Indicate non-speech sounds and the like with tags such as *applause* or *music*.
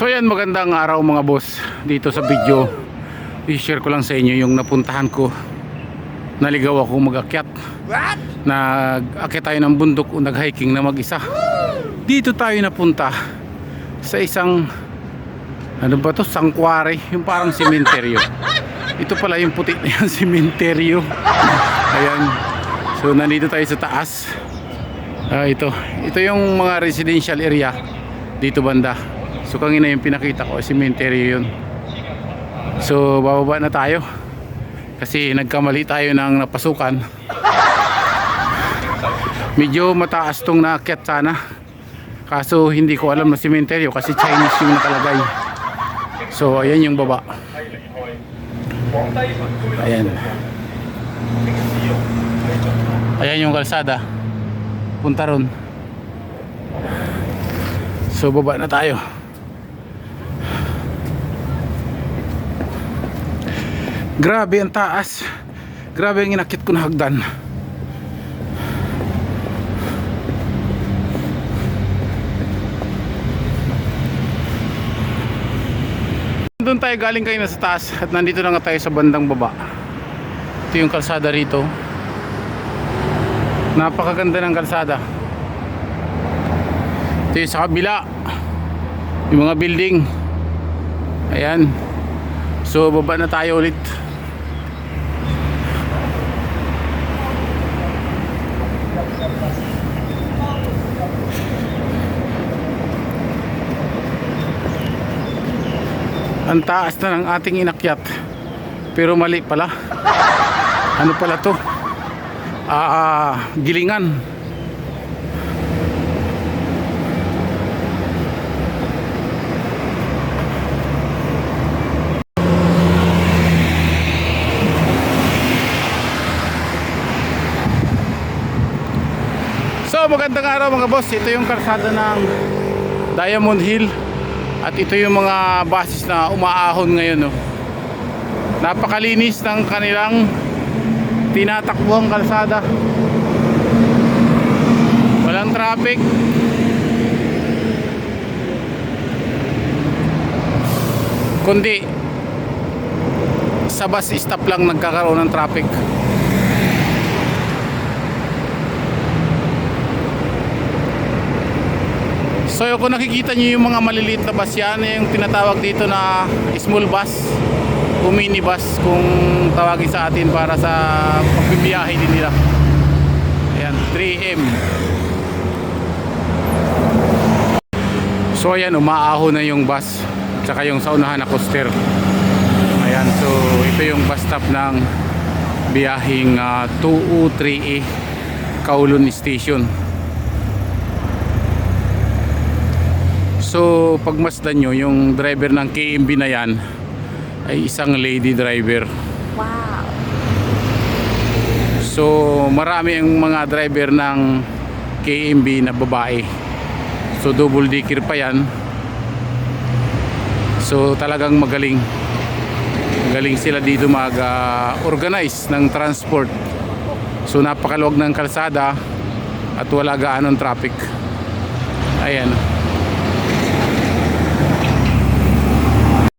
So yan magandang araw mga boss dito sa video. I-share ko lang sa inyo yung napuntahan ko. Naligaw ako mag-akyat. Nag-akyat tayo ng bundok o nag-hiking na mag-isa. Dito tayo napunta sa isang ano ba to? Sangkware yung parang sementeryo ito pala yung puti na yan *laughs* sementeryo ayan. So nandito tayo sa taas. Ah, ito. Ito yung mga residential area dito banda so kanina yung pinakita ko cemetery yun. So bababa na tayo. Kasi nagkamali tayo ng napasukan. Medyo mataas tong naakyat sana. Kaso hindi ko alam na cemetery kasi Chinese yung nakalagay. So ayan yung baba. Ayan. Ayan yung kalsada. Punta ron. So baba na tayo grabe ang taas. Grabe ang inakit ko na hagdan. Doon tayo galing kayo na sa taas at nandito na nga tayo sa bandang baba. Ito yung kalsada rito. Napakaganda ng kalsada. Ito yung sa kabila. Yung mga building. Ayan. So baba na tayo ulit ang taas na ng ating inakyat. Pero mali pala. Ano pala to? Ah, ah, gilingan So magandang araw mga boss. Ito yung karsada ng Diamond Hill. At ito yung mga basis na umaahon ngayon no? Napakalinis ng kanilang Tinatakbuhang kalsada. Walang traffic. Kundi Sa bus stop lang nagkakaroon ng traffic So kung nakikita nyo yung mga maliliit na bus yan, yung tinatawag dito na small bus o mini bus kung tawagin sa atin para sa pagbibiyahe din nila. Ayan, 3M. So ayan, umaahon na yung bus tsaka yung sa unahan na coaster. Ayan, so ito yung bus stop ng biyahing uh, 203E Kowloon Station. So pagmasdan nyo yung driver ng KMB na yan ay isang lady driver. Wow. So marami ang mga driver ng KMB na babae. So double decker pa yan. So talagang magaling. Magaling sila dito mag-organize ng transport. So napakaluwag ng kalsada at wala gaanong traffic. Ayan.